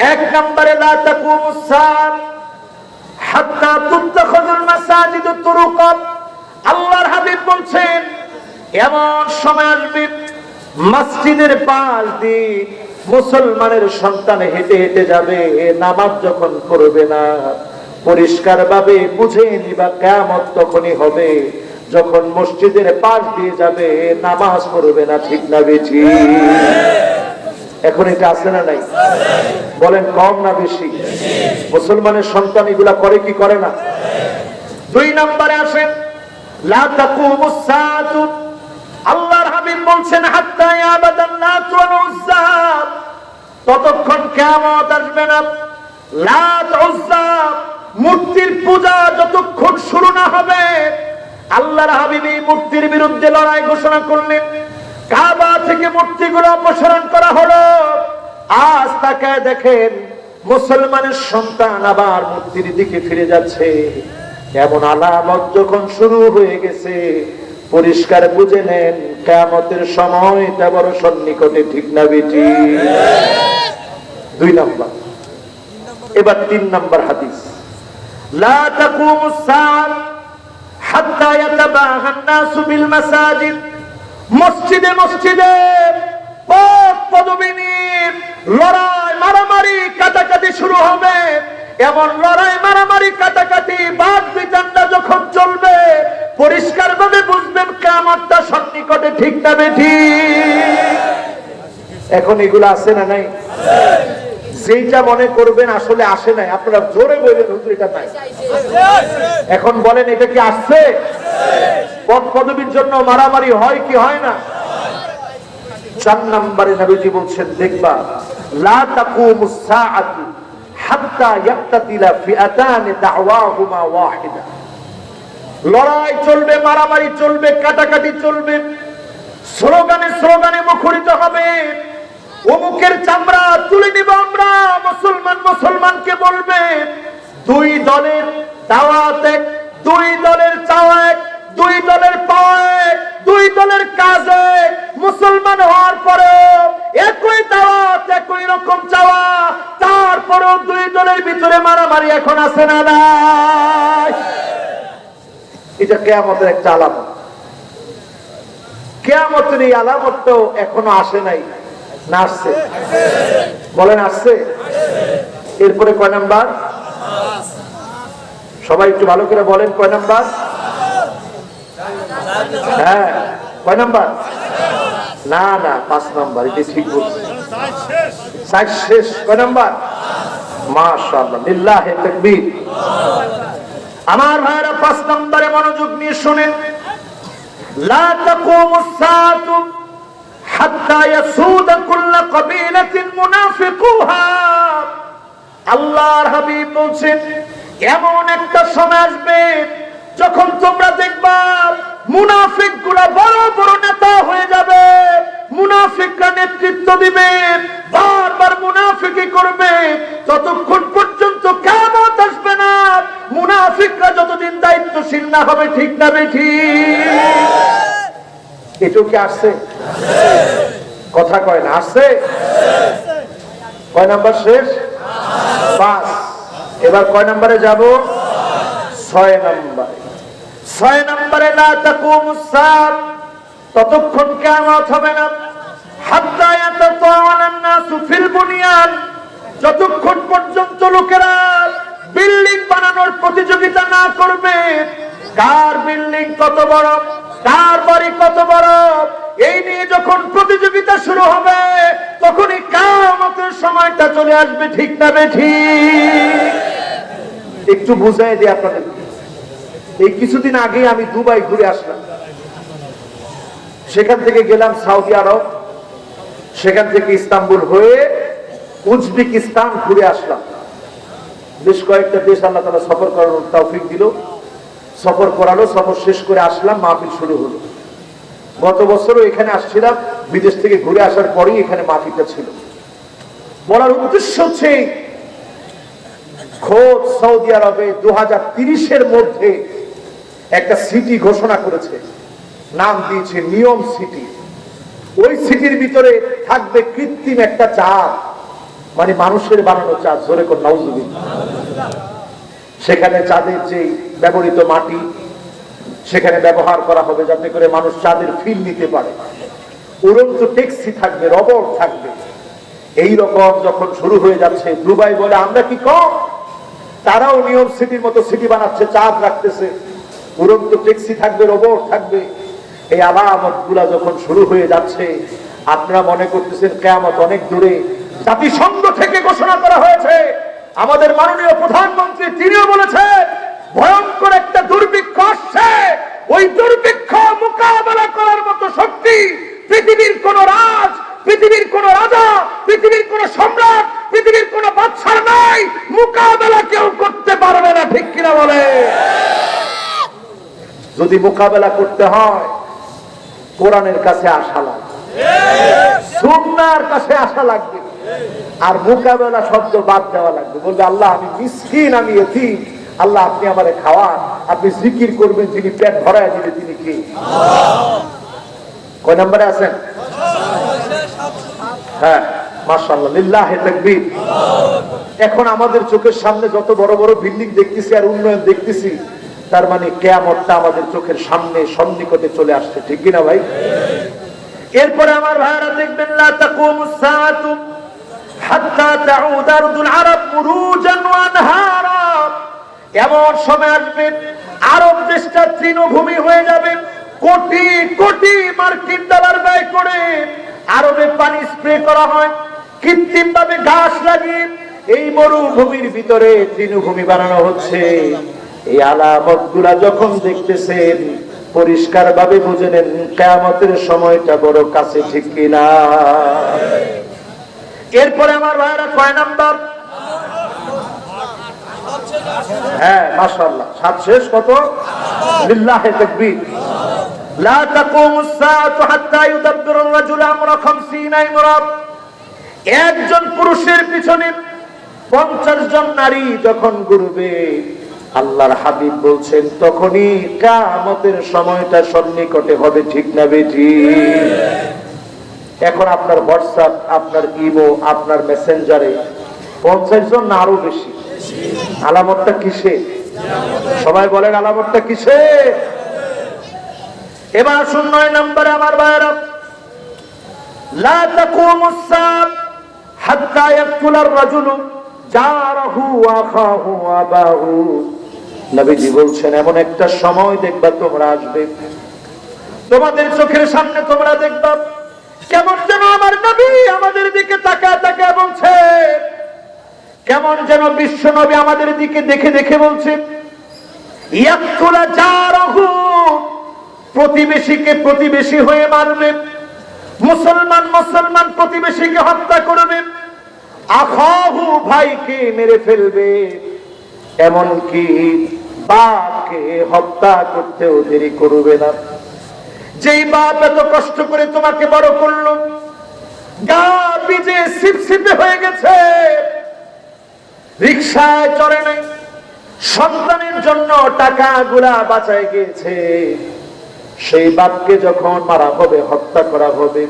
এক নম্বরে এমন সময় পাশ দিয়ে মুসলমানের সন্তান হেঁটে হেঁটে যাবে, নামাজ যখন করবে না পরিষ্কার ভাবে বুঝে নিবা কেমন তখনই হবে। যখন মসজিদের পাশ দিয়ে যাবে, নামাজ পড়বে না, ঠিক না বেশি এখন এটা আছে না নাই? বলেন, কম না বেশি? মুসলমানের সন্তান এগুলা করে কি করে না? দুই নম্বরে আসেন আল্লাহর হাবিব বলছেন ততক্ষণ কিয়ামত আসবে না। মূর্তির পূজা যতক্ষণ শুরু না হবে, আল্লাহর হাবিব মূর্তির বিরুদ্ধে লড়াই ঘোষণা করলেন। কাবা থেকে মূর্তি গুলো অপসারণ করা হলো। আজ তাকে দেখেন মুসলমানের সন্তান আবার মূর্তির দিকে ফিরে যাচ্ছে। এমন আলামত যখন শুরু হয়ে গেছে, পরিষ্কার বুঝে নেন কেমতের সময় তা বড় সন্নিকটে ঠিক না বেটি? দুই নম্বর। এবার তিন নম্বর হাদিস। লা তাকুমুস সাআ হাত্তা ইয়াতাবাহা বিল মাসাজিদ। মসজিদে মসজিদে। লড়াই, মারামারি, কাটাকাটি শুরু হবে। এমন লড়াই, মারামারি, কাটাকাটি, বাদ বিচারটা যখন চলবে পরিষ্কার ভাবে বুঝবেন কেমনটা সন্নিকটে ঠিক না বেঠি। এখন এগুলো আছে না নাই? যেইটা মনে করবেন আসলে আসে নাই। আপনারা জোরে বলবেন, হুজুর, এটা নাই। এখন বলেন, এটা কি আসছে? পদ পদবীর জন্য মারামারি হয় কি হয় না? চার নম্বরে নবীজি বলছেন, দেখবা লড়াই চলবে, মারামারি চলবে, কাটাকাটি চলবে, স্লোগানে স্লোগানে মুখরিত হবে। অমুকের চামড়া তুলে নিব আমরা, মুসলমান মুসলমানকে বলবে, দুই দলের দাওয়াত এক, দুই দলের চাওয়া এক দুই দলের এক দুই দলের কাজ মুসলমান হওয়ার পরে একই দাওয়াত, একই রকম চাওয়া, তারপরেও দুই দলের ভিতরে মারামারি এখন আছে না নাই? এটা কেয়ামতের একটা আলামত। কেয়ামতের এই আলামতটাও এখনও আসে নাই, না আসছে? বলেন, আসছে? এরপরে কয় নাম্বার? সবাই একটু ভালো করে বলেন, কয় নাম্বার? হ্যাঁ কয় না না, পাঁচ এটি ঠিক বলছে। কয় আমার ভাইরা পাঁচ নম্বরে মনোযোগ নিয়ে আল্লাহর বলছেন, এমন একটা সময় আসবে যখন তোমরা দেখবা মুনাফিকগুলা বড় বড় নেতা হয়ে যাবে। মুনাফিকরা নেতৃত্ব দিবে। বারবার মুনাফিকি করবে। ততক্ষণ পর্যন্ত কেমন আসবে না, মুনাফিকরা যতদিন দায়িত্বশীল না হবে, ঠিক না বেঠি এটাও কি আসছে? কথা কয় না, আসছে? কয় নাম্বার শেষ? পাঁচ এবার কয় নম্বরে যাব? ছয় নম্বরে। ছয় নম্বরে না তাকুমুস সাআত, ততক্ষণ কিয়ামত হবে না। প্রতিযোগিতা না করবে, কার বিল্ডিং কত বড়, কার বাড়ি কত বড়, এই নিয়ে যখন প্রতিযোগিতা শুরু হবে, তখনই কামতের সময়টা চলে আসবে, ঠিক না ঠিক? একটু বুঝাই দিই আপনাদের এই কিছুদিন আগে আমি দুবাই ঘুরে আসলাম। সেখান থেকে গেলাম সৌদি আরব। সেখান থেকে ইস্তাম্বুল হয়ে উজবেকিস্তান ঘুরে আসলাম। বেশ কয়েকটা দেশ আল্লাহ তালা সফর করানোর তৌফিক দিল। সফর করালো, সফর শেষ করে আসলাম, মাহফিল শুরু হলো। গত বছরও এখানে আসছিলাম, বিদেশ থেকে ঘুরে আসার পরেই এখানে মাহফিলটা ছিল। বলার উদ্দেশ্য হচ্ছে খোদ সৌদি আরবে দু হাজার মধ্যে একটা সিটি ঘোষণা করেছে। নাম দিয়েছে নিয়ম সিটি ওই সিটির ভিতরে থাকবে কৃত্রিম একটা চাঁদ। মানে মানুষের বানানো চাঁদ কোন নাউজুবিন সেখানে চাঁদের যে ব্যবহৃত মাটি, সেখানে ব্যবহার করা হবে যাতে করে মানুষ চাঁদের ফিল নিতে পারে। উড়ন্ত ট্যাক্সি থাকবে, রবট থাকবে। এই রকম যখন শুরু হয়ে যাচ্ছে, দুবাই বলে, আমরা কি কম? তারাও নিয়ম সিটির মতো সিটি বানাচ্ছে, চাঁদ রাখতেছে। উড়ন্ত ট্যাক্সি থাকবে, রোবট থাকবে। এই আলামতগুলা যখন শুরু হয়ে যাচ্ছে, আপনারা মনে করতেছেন কেয়ামত অনেক দূরে। জাতিসংঘ থেকে ঘোষণা করা হয়েছে, আমাদের মাননীয় প্রধানমন্ত্রী তিনিও বলেছেন, ভয়ঙ্কর একটা দুর্ভিক্ষ আসছে। ওই দুর্ভিক্ষ মোকাবেলা করার মতো শক্তি পৃথিবীর কোন রাজ, পৃথিবীর কোন রাজা, পৃথিবীর কোন সম্রাট পৃথিবীর কোন বাদশার নাই মোকাবেলা কেউ করতে পারবে না ঠিক কিনা বলে যদি মোকাবেলা করতে হয়, কোরআনের কাছে আসা লাগবে। কাছে আসা লাগবে। আর মোকাবেলা শব্দ বাদ দেওয়া লাগবে। বলবে, আল্লাহ, আমি মিসকিন, আমি এথিম আল্লাহ, আপনি আমারে খাওয়ান। আপনি জিকির করবেন, যিনি পেট ভরায় দিবে, তিনি কি? কয় নম্বরে আছেন? হ্যাঁ এখন আমাদের চোখের সামনে যত বড় বড় বিল্ডিং দেখতেছি আর উন্নয়ন দেখতেছি তার মানে কেয়ামতটা আমাদের চোখের সামনে সন্নিকটে চলে আসছে, ঠিক কিনা ভাই? এরপরে আমার ভাইরা দেখবেন আরব এমন সময় আরব দেশটা তৃণভূমি হয়ে যাবে, কোটি কোটি মার্কিন ডলার ব্যয় করে আরবে পানি স্প্রে করা হয় কৃত্রিম ভাবে ঘাস লাগিয়ে এই মরুভূমির ভিতরে তৃণভূমি বানানো হচ্ছে। এই আলামতগুলা যখন দেখতেছেন পরিষ্কার ভাবে বুঝে নেন কেয়ামতের সময়টা বড় কাছে ঠিক কিনা। এরপরে আমার ভাইরা কয় নাম্বার? হ্যাঁ সাত শেষ কত? লিল্লাহি লা তাকুমুস সাআতু হাত্তা ইউদাব্বিরুর আমরা 50 ইমরা একজন পুরুষের পিছনে 50 জন নারী যখন ঘুরবে আল্লাহর হাবিব বলছেন, তখনই কিয়ামতের সময়টা সন্নিকটে হবে, ঠিক না বেঠি এখন আপনার হোয়াটসঅ্যাপ আপনার ইমো, আপনার মেসেঞ্জারে পঞ্চাশ জন না আরও বেশি? আলামতটা কিসে সবাই বলেন, আলামতটা কিসে এবার আসুন নয় নম্বরে আমার ভাইয়েরা। লা তাকুমুস সাআত হাত্তা ইয়াকতুলার রাজুলু নবীজি বলছেন, এমন একটা সময় দেখবা তোমরা আসবে। তোমাদের চোখের সামনে তোমরা দেখবা কেমন যেন আমার নবী আমাদের দিকে তাকা তাকা বলছে। কেমন যেন বিশ্ব নবী আমাদের দিকে দেখে দেখে বলছে, ইয়াকুলা জারহু। প্রতিবেশীকে প্রতিবেশী হয়ে মারবে। মুসলমান মুসলমান প্রতিবেশীকে হত্যা করবে। আখাহু ভাইকে মেরে ফেলবে। এমনকি বাপকে হত্যা করতেও দেরি করবে না। যেই বাপ এত কষ্ট করে তোমাকে বড় করল, গা বিজে সিপসিপে হয়ে গেছে। রিক্সায় চড়ে নাই, সন্তানের জন্য টাকা গুলা বাঁচায় গিয়েছে। সেই বাপকে যখন মারা হবে, হত্যা করা হবে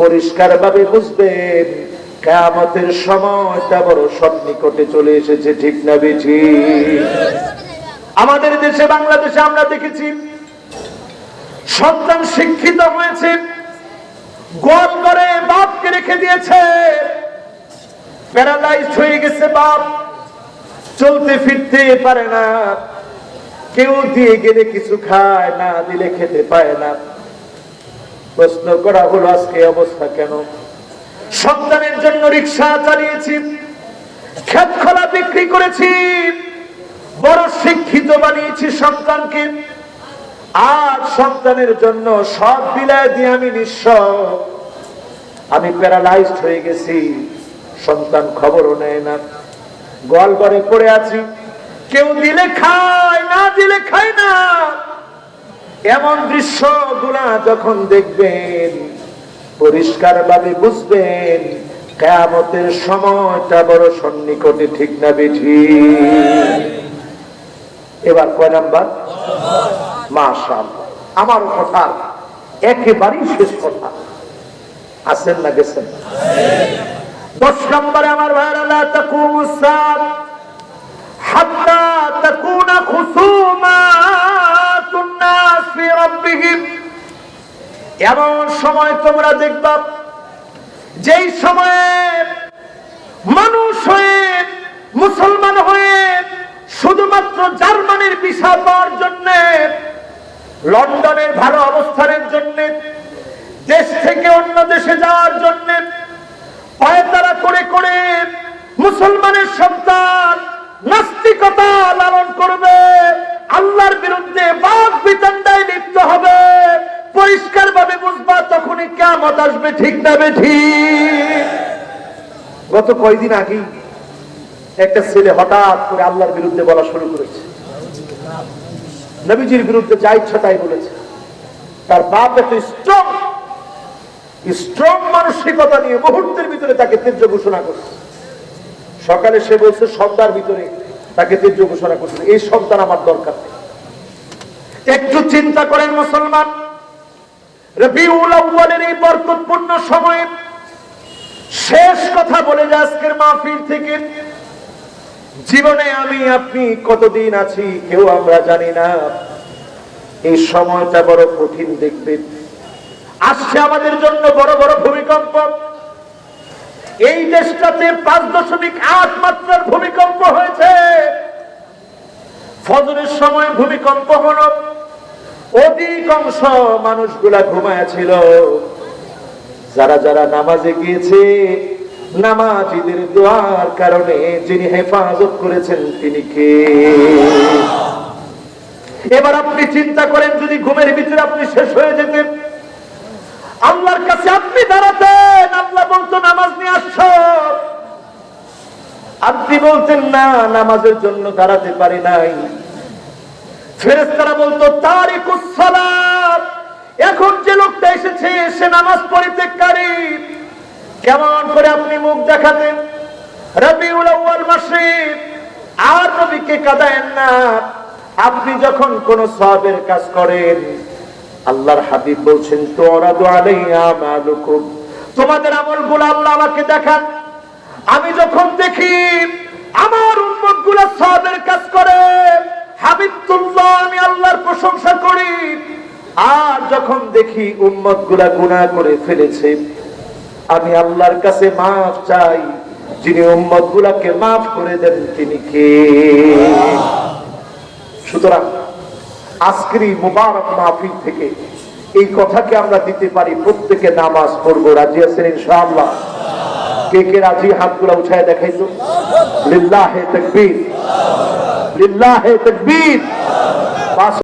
পরিষ্কার ভাবে বুঝবেন কেয়ামতের সময়টা বড় সন্নিকটে চলে এসেছে, ঠিক না বেঠি? আমাদের দেশে, বাংলাদেশে আমরা দেখেছি, সন্তান শিক্ষিত হয়েছে গোল করে বাপকে রেখে দিয়েছে প্যারালাইজ হয়ে গেছে বাপ, চলতে ফিরতে পারে না, কেউ দিয়ে গেলে কিছু খায় না, দিলে খেতে পায় না। প্রশ্ন করা হলো, আজকে অবস্থা কেন সন্তানের জন্য রিক্সা চালিয়েছি খেত খোলা বিক্রি করেছি, বড় শিক্ষিত বানিয়েছি সন্তানকে। আর সন্তানের জন্য সব বিলায় দিয়ে আমি নিঃস্ব। আমি প্যারালাইজড হয়ে গেছি, সন্তান খবরও নেয় না। গোয়াল ঘরে পড়ে আছি, কেউ দিলে খায়, না দিলে খায় না। এমন দৃশ্যগুলা যখন দেখবেন পরিষ্কার ভাবে বুঝবেন, কেয়ামতের সময়টা বড় সন্নিকটে, ঠিক না বেঠি? এবার কয় নাম্বার? মাশাল আমার কথা একেবারেই শেষ কথা। আছেন না গেছেন? দশ নম্বরে আমার ভাইরা লা তাকুমুস সাআত হাত্তা এমন সময় তোমরা দেখবা, যেই সময়ে মানুষ হয়ে, মুসলমান হয়ে শুধুমাত্র জার্মানির ভিসা পাওয়ার জন্য, লন্ডনের ভালো অবস্থানের জন্য, দেশ থেকে অন্য দেশে যাওয়ার জন্য পায়তারা করে করে মুসলমানের সন্তান নাস্তিকতা লালন করবে, আল্লাহর বিরুদ্ধে বাক বিতণ্ডায় লিপ্ত হবে, পরিষ্কার কেমত আসবে ঠিক না বে ঠিক গত কয়দিন আগেই একটা ছেলে হঠাৎ করে আল্লাহর বিরুদ্ধে বলা শুরু করেছে। নবীজির বিরুদ্ধে যা ইচ্ছা তাই বলেছে। তার বাপ এত স্ট্রং স্ট্রং মানসিকতা নিয়ে মুহূর্তের ভিতরে তাকে তীর্য ঘোষণা করছে। সকালে সে বলছে, সন্ধ্যার ভিতরে তাকে তীর্য ঘোষণা করছে। এই সন্তান আমার দরকার নেই। একটু চিন্তা করেন মুসলমান শেষ কথা বলে যে আজকের মাহফিল থেকে, জীবনে আমি, আপনি কতদিন আছি কেউ আমরা জানি না। এই সময়টা বড় কঠিন দেখবেন আসছে আমাদের জন্য বড় বড় ভূমিকম্প। এই দেশটাতে পাঁচ দশমিক আট মাত্রার ভূমিকম্প হয়েছে। ফজরের সময় ভূমিকম্প হলো। অধিকাংশ মানুষগুলা ঘুমায় ছিল। যারা যারা নামাজে গিয়েছে, নামাজিদের দোয়ার কারণে যিনি হেফাজত করেছেন তিনি কে? এবার আপনি চিন্তা করেন, যদি ঘুমের ভিতরে আপনি শেষ হয়ে যেতেন, আল্লাহর কাছে আপনি দাঁড়াতেন, আল্লাহ বলতো, নামাজ নিয়ে আসছো আপনি বলতেন, না, নামাজের জন্য দাঁড়াতে পারি নাই। ফেরেস্তারা বলতো, তারিকুস সালাত। এখন যে লোকটা এসেছে, সে নামাজ পরিত্যাগকারী কেমন করে আপনি মুখ দেখাতেন? রবিউল আউয়াল মাসে আর নবীকে কাঁদায়েন না। আপনি যখন কোন সওয়াবের কাজ করেন, আল্লাহর হাবিব বলছেন, তোরাদু আলাইয়া আমালুকুম। তোমাদের আমলগুলো আল্লাহ আমাকে দেখান। আমি যখন দেখি, আমার উম্মতগুলা সওয়াবের কাজ করে হাবিবতুল্লাহ, আমি আল্লাহর প্রশংসা করি। আর যখন দেখি উম্মতগুলা গুনাহ করে ফেলেছে, আমি আল্লাহর কাছে মাফ চাই। যিনি উম্মত গুলাকে মাফ করে দেন, তিনি কে? সুতরাং আজকের এই মুবারক মাহফিল থেকে এই কথাকে আমরা দিতে পারি, প্রত্যেকে নামাজ পড়ব। রাজি আছেন ইনশাআল্লাহ? কে কে রাজি? হাতগুলা উঠায় দেখাইতো। লিল্লাহে তাকবীর। লিল্লাহে তাকবীর।